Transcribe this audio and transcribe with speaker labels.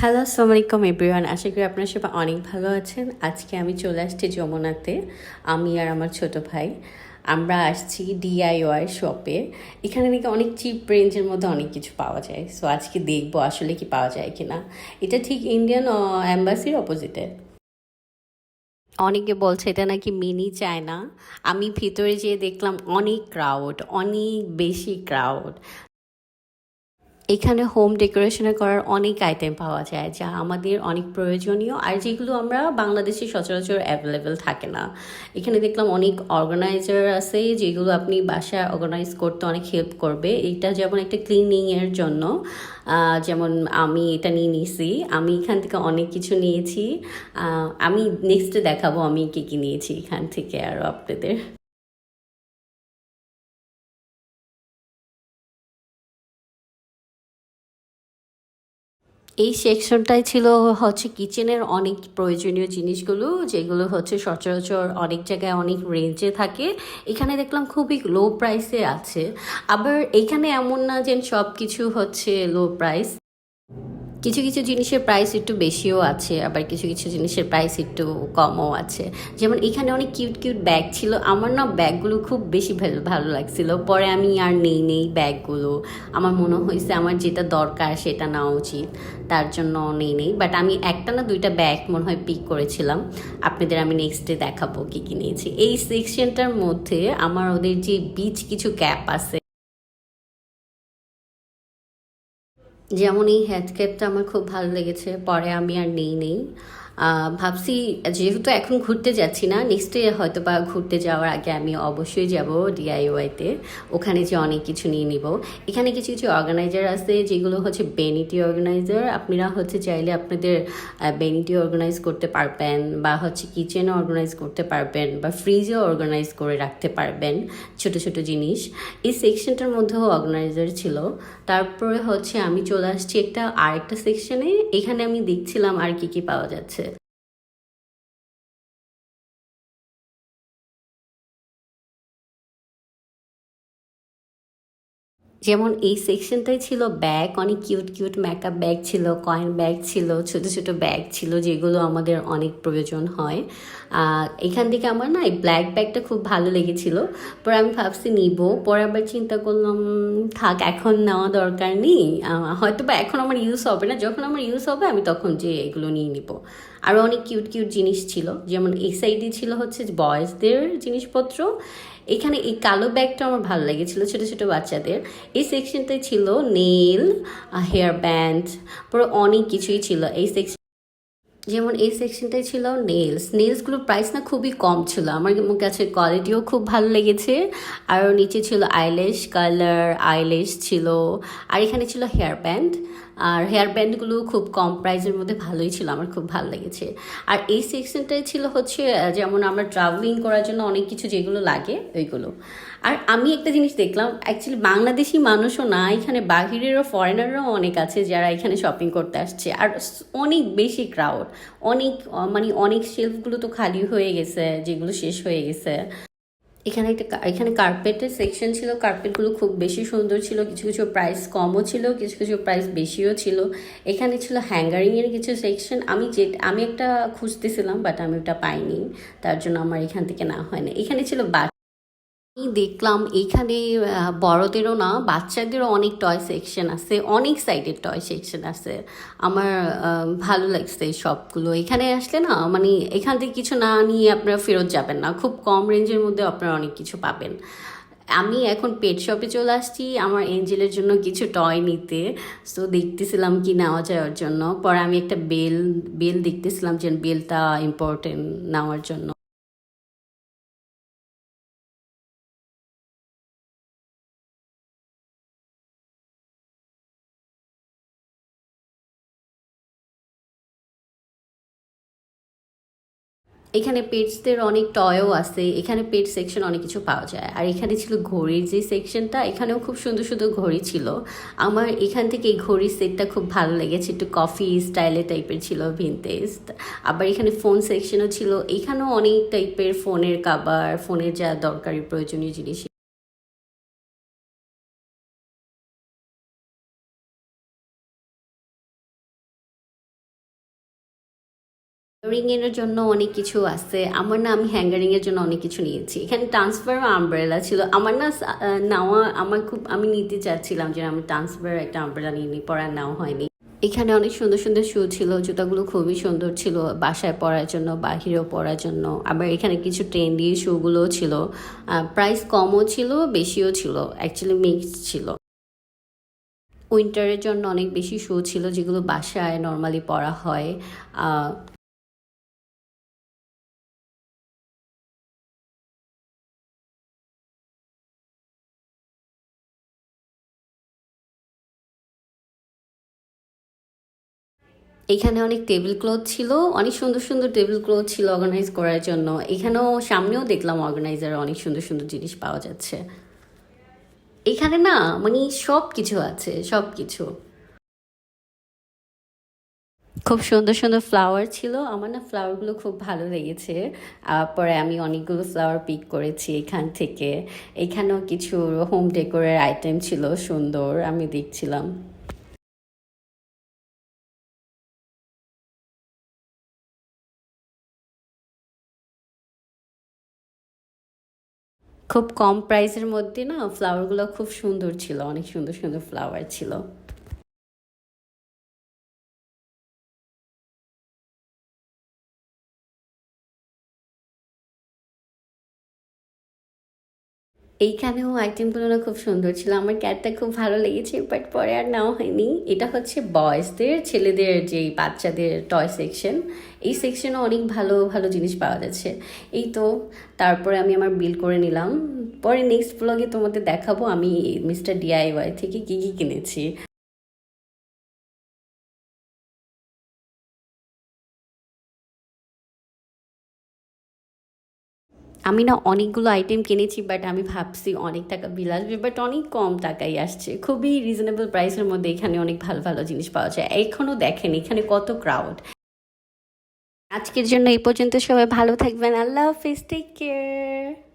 Speaker 1: Hello আসসালামু আলাইকুম everyone আশা করি আপনারা সবাই অনেক ভালো আছেন। আজকে আমি চলে আসছি যমুনাতে, আমি আর আমার ছোট ভাই। আমরা আসছি ডিআইওয়াই শপে এখানে নাকি অনেক চিপ রেঞ্জের মধ্যে অনেক কিছু পাওয়া যায়। সো আজকে দেখব আসলে কি পাওয়া যায় কিনা। এটা ঠিক ইন্ডিয়ান অ্যাম্বাসির অপোজিটে অনেকে বলছে এটা নাকি মিনি চায়না আমি ভিতরে যেয়ে দেখলাম অনেক ক্রাউড অনেক বেশি ক্রাউড এখানে হোম ডেকোরেশনে করার অনেক আইটেম পাওয়া যায়, যা আমাদের অনেক প্রয়োজনীয়, আর যেগুলো আমরা বাংলাদেশে সচরাচর অ্যাভেলেবেল থাকে না। এখানে দেখলাম অনেক অর্গানাইজার আছে, যেগুলো আপনি বাসায় অর্গানাইজ করতে অনেক হেল্প করবে। এটা যেমন একটা ক্লিনিংয়ের জন্য যেমন আমি এটা নিয়ে নিয়েছি আমি এখান থেকে অনেক কিছু নিয়েছি আমি নেক্সটে দেখাবো আমি কী কী নিয়েছি এখান থেকে আরও আপনাদের। এই সেকশনটাই ছিল হচ্ছে কিচেনের অনেক প্রয়োজনীয় জিনিসগুলো, যেগুলো হচ্ছে সচরাচর অনেক জায়গায় অনেক রেঞ্জে থাকে। এখানে দেখলাম খুবই লো প্রাইসে আছে। আবার এখানে এমন না যে সব কিছু হচ্ছে লো প্রাইস কিছু কিছু জিনিসের প্রাইস একটু বেশিও আছে, আবার কিছু কিছু জিনিসের প্রাইস একটু কমও আছে। যেমন এখানে অনেক কিউট কিউট ব্যাগ ছিল। আমার না ব্যাগগুলো খুব বেশি ভালো লাগছিল। পরে আমি আর নেই নেই ব্যাগগুলো। আমার মনে হয়েছে আমার যেটা দরকার সেটা নেওয়া উচিত। তার জন্য নেই নেই। বাট আমি একটা না দুইটা ব্যাগ মনে হয় পিক করেছিলাম। আপনাদের আমি নেক্সট ডে দেখাবো কী কী নিয়েছি। এই সেকশনটার মধ্যে আমার ওদের যে বিচ কিছু ক্যাপ আছে যেমন এই হেডক্যাপটা আমার খুব ভালো লেগেছে পরে আমি আর নেই নেই। ভাবছি যেহেতু এখন ঘুরতে যাচ্ছি না নেক্সটে হয়তো বা ঘুরতে যাওয়ার আগে আমি অবশ্যই যাব ডিআইওয়াইতে ওখানে যে অনেক কিছু নিয়ে নিব। এখানে কিছু কিছু অর্গানাইজার আছে যেগুলো হচ্ছে বেনিটি অর্গানাইজার আপনারা হচ্ছে চাইলে আপনাদের বেনিটি অর্গানাইজ করতে পারবেন বা হচ্ছে কিচেনে অর্গানাইজ করতে পারবেন বা ফ্রিজেও অর্গানাইজ করে রাখতে পারবেন ছোট ছোট জিনিস। এই সেকশনটার মধ্যেও অর্গানাইজার ছিল। তারপরে হচ্ছে আমি চলে আসছি একটা আরেকটা সেকশনে এখানে আমি দেখছিলাম আর কি কি পাওয়া যাচ্ছে। যেমন এই সেকশনটাই ছিল ব্যাগ অনেক কিউট কিউট মেকআপ ব্যাগ ছিল কয়েন ব্যাগ ছিল, ছোট ছোট ব্যাগ ছিল, যেগুলো আমাদের অনেক প্রয়োজন হয়। এখান থেকে আমার না এই ব্ল্যাক ব্যাগটা খুব ভালো লেগেছিল। পরে আমি ভাবছি নিব, পরে আবার চিন্তা করলাম, থাক, এখন নেওয়া দরকার নেই। হয়তো বা এখন আমার ইউজ হবে না, যখন আমার ইউজ হবে আমি তখন যে এগুলো নিয়ে নিব। আরও অনেক কিউট কিউট জিনিস ছিল, যেমন এই সাইডে ছিল হচ্ছে বয়েজদের জিনিসপত্র এখানে এই কালো ব্যাগটা আমার ভালো লেগেছিল ছোট ছোট বাচ্চাদের। এই সেকশনটায় ছিল নেল হেয়ার ব্যান্ড পুরো অনেক কিছুই ছিল। এই সেকশন যেমন এই সেকশনটাই ছিল নেলস নেলসগুলোর প্রাইস না খুবই কম ছিল। আমার কাছে কোয়ালিটিও খুব ভালো লেগেছে। আর নিচে ছিল আইলেশ কালার আইলেশ ছিল। আর এখানে ছিল হেয়ার ব্যান্ড আর হেয়ার ব্যান্ডগুলো খুব কম প্রাইসের মধ্যে ভালোই ছিল। আমার খুব ভালো লেগেছে। আর এই সেকশনটাই ছিল হচ্ছে যেমন আমরা ট্রাভেলিং করার জন্য অনেক কিছু যেগুলো লাগে, ওইগুলো। আর আমি একটা জিনিস দেখলাম অ্যাকচুয়ালি বাংলাদেশি মানুষও না, এখানে বাহিরেরও ফরেনাররাও অনেক আছে যারা এখানে শপিং করতে আসছে। আর অনেক বেশি ক্রাউড অনেক মানে অনেক শেলফগুলো তো খালি হয়ে গেছে, যেগুলো শেষ হয়ে গেছে। এখানে একটা এখানে কার্পেটের সেকশন ছিল কার্পেটগুলো খুব বেশি সুন্দর ছিল, কিছু কিছু প্রাইস কমও ছিল, কিছু কিছু প্রাইস বেশিও ছিল। এখানে ছিল হ্যাঙ্গারিংয়ের কিছু সেকশন আমি যে, আমি একটা খুঁজতেছিলাম বাট আমি ওটা পাইনি, তার জন্য আমার এখান থেকে না হয়নি। এখানে ছিল বা আমি দেখলাম এখানে বড়দেরও না, বাচ্চাদেরও অনেক টয় সেকশন আছে, অনেক সাইডের টয় সেকশন আছে। আমার ভালো লাগছে এই সবগুলো এখানে আসলে না মানে এখান থেকে কিছু না নিয়ে আপনারা ফেরত যাবেন না। খুব কম রেঞ্জের মধ্যে আপনারা অনেক কিছু পাবেন। আমি এখন পেট শপে চলে আসছি, আমার এঞ্জেলের জন্য কিছু টয় নিতে। সো দেখতেছিলাম কি নেওয়া যায় ওর জন্য। পরে আমি একটা বেল বেল দেখতেছিলাম যে বেলটা ইম্পর্টেন্ট নেওয়ার জন্য। এখানে পেটসদের অনেক টয়ও আছে, এখানে পেট সেকশন অনেক কিছু পাওয়া যায়। আর এখানে ছিল ঘড়ির যে সেকশনটা এখানেও খুব সুন্দর সুন্দর ঘড়ি ছিল। আমার এখান থেকে এই ঘড়ির সেটটা খুব ভালো লেগেছে, একটু কফি স্টাইলে টাইপের ছিল ভিনটেজ আবার এখানে ফোন সেকশনও ছিল, এখানেও অনেক টাইপের ফোনের কাবার ফোনের যা দরকারি, প্রয়োজনীয় জিনিস রিং এর জন্য অনেক কিছু আছে। আমার না, আমি হ্যাঙ্গারিংয়ের জন্য অনেক কিছু নিয়েছি। এখানে ট্রান্সফার আমব্রেলা ছিল। আমার না নেওয়া, আমার খুব, আমি নিতে চাচ্ছিলাম যে আমি ট্রান্সফার একটা আমব্রেলা নিয়ে নিই, পরে নেওয়া হয়নি। এখানে অনেক সুন্দর সুন্দর শু ছিল, জুতাগুলো খুবই সুন্দর ছিল, বাসায় পরার জন্য, বাহিরেও পরার জন্য। আবার এখানে কিছু ট্রেন্ডি শুগুলোও ছিল। প্রাইস কমও ছিল, বেশিও ছিল অ্যাকচুয়ালি মিক্স ছিল। উইন্টারের জন্য অনেক বেশি শু ছিল যেগুলো বাসায় নর্মালি পরা হয়। এখানে অনেক টেবিল ক্লথ ছিল, অনেক সুন্দর সুন্দর টেবিল ক্লথ ছিল অর্গানাইজ করার জন্য। এখানেও সামনেও দেখলাম অর্গানাইজার অনেক সুন্দর সুন্দর জিনিস পাওয়া যাচ্ছে। এখানে না মানে সব কিছু আছে সব কিছু খুব সুন্দর সুন্দর ফ্লাওয়ার ছিল। আমার না ফ্লাওয়ারগুলো খুব ভালো লেগেছে। পরে আমি অনেকগুলো ফ্লাওয়ার পিক করেছি এখান থেকে। এখানেও কিছু হোম ডেকোরের আইটেম ছিল সুন্দর, আমি দেখছিলাম। খুব কম প্রাইসের মধ্যে না ফ্লাওয়ারগুলো খুব সুন্দর ছিল অনেক সুন্দর সুন্দর ফ্লাওয়ার ছিল। এইখানেও আইটেমগুলো না খুব সুন্দর ছিল। আমার ক্যাটটা খুব ভালো লেগেছে বাট পরে আর নাও হয়নি। এটা হচ্ছে বয়েসদের ছেলেদের যে বাচ্চাদের টয় সেকশন এই সেকশনে অনেক ভালো ভালো জিনিস পাওয়া যাচ্ছে। এই তো, তারপরে আমি আমার বিল করে নিলাম। পরে নেক্সট ব্লগে তোমাদের দেখাবো আমি মিস্টার ডিআইওয়াই থেকে কী কী কিনেছি। আমি না অনেকগুলো আইটেম কিনেছি বাট আমি ভাবছি অনেক টাকা বিল আসবে বাট অনেক কম টাকাই আসছে। খুবই রিজনেবল প্রাইসের মধ্যে এখানে অনেক ভালো ভালো জিনিস পাওয়া যায়। এখনও দেখেন এখানে কত ক্রাউড আজকের জন্য এই পর্যন্ত সবাই ভালো থাকবেন। আল্লাহ হাফিজ। Take care